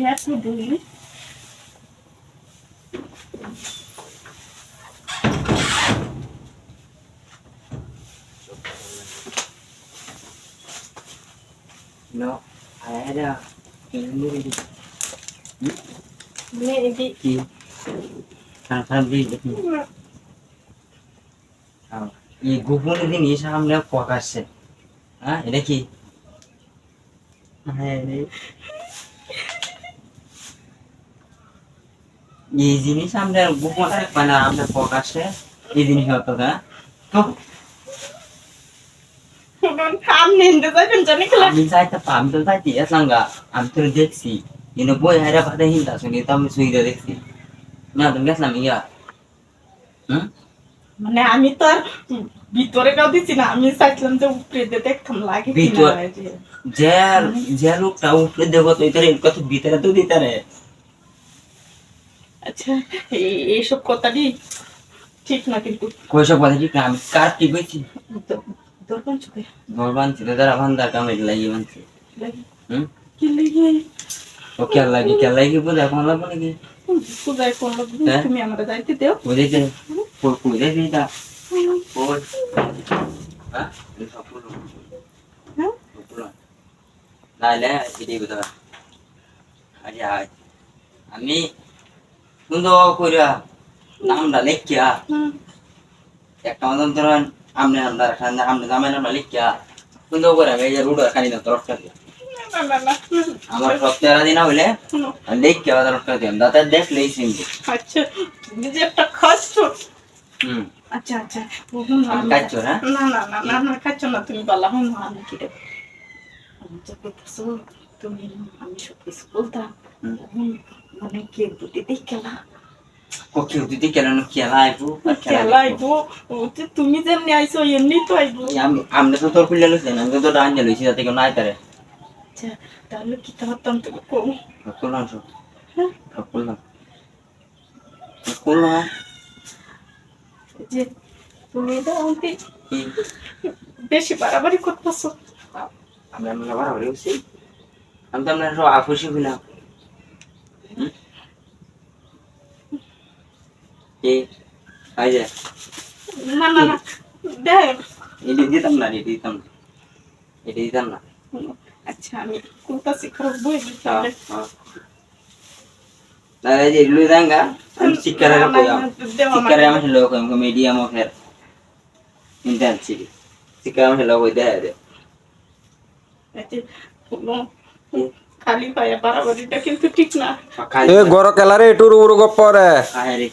Careful, baby. No, I had a movie. Maybe. কি খারাপ দিকে এই গোপন জিনিস আমরা প্রকাশ্যে হ্যাঁ এটা কি হ্যাঁ এই জিনিস আমরা গোপন মানে আমরা প্রকাশ্যে এই জিনিস হতো না। তো কাম নিন্দে যাবেন জানি খেলা। আমি যাইতে আমি তো যাইতে আসলাম আমি তো দেখছি। কিন্তু বই হাইরা পাতে হিন্দা শুনি তো আমি সুইদা দেখছি। না তুমি গেছিলাম ইয়া। মানে আমি তো আর ভিতরে কাউ দিচ্ছি না আমি চাইছিলাম যে উপরে দিয়ে দেখতাম লাগে কিনা যে। লোকটা উপরে দেব তো ভিতরে তো দিতারে আচ্ছা এই- এইসব কথাটি ঠিক না কিন্তু? কইসব কথা ঠিক না আমি কার ঠিক হয়েছি দ- ঘর বানছি তো তারা বান্দার কামে লাগিয়ে বানছি। হুম? কি লেগে? ও কেল লাগি কেল লাগি বুঝা কোন লাগবো নাকি? পূজায় করল হ্যাঁ? তুমি আমার যাইতে দেও। বুঝেছে। কই কই দে কই? হ্যাঁ? এই সব পুরো হ্যাঁ? পুরো বুঝা আরে আয়। আমি সুন্দর কইরা নামটা লেখিয়া। হুম। একটা মতন ধরেন আমনে আমরা আমনে জামাই আমরা লিখিয়া সুন্দর করে আমি এই যে রুডো খানি না তরফ করে না না না আমার সব তেরা দিনা হইলে হুম। দাদা দেখলেই চিনবে আচ্ছা তুমি একটা খাচ্ছ হুম। আচ্ছা আচ্ছা বলুন আমি না না না না না খাচ্ছ না তুমি বলা হুম আমি কি দেব বলতেছো তুমি মানে কে ও খেলা? আইবো খেলা খেলা আইবো। ও তুমি যেমনি আইছো এমনি তো আইবো। আমি আমনে তো তোর পিলে লইছেন আমি তো ডান যে লইছি যাতে কেউ নাই তারে আচ্ছা তাহলে কি কম করলাম সব। হ্যাঁ? করলাম করলাম যে তুমি আমাকে বেশি বাড়াবাড়ি করতেছো। আমি আমরা বাড়াবাড়ি হচ্ছি আমি তো আপনার সব আফুসি হইলাম? কি আই যে। না না না দেখ এটি দিতাম না এটি দিতাম না। এটি দিতাম না। আচ্ছা আমি কোনটা খারাপ বই দিতে হ্যাঁ, হ্যাঁ। না এই যে এগুলো দাঙ্গা আমি শিক্ষারে কইলাম শিক্ষারে আমি লোক কইম মিডিয়াম অফের ইন্টার্নশিপ শিক্ষা আমি লোক দেয় দে খালি পায়ে বাড়াবাড়িটা কিন্তু ঠিক না। এ গর কেলারে এটুর উড় গপ্পরে খাই রে।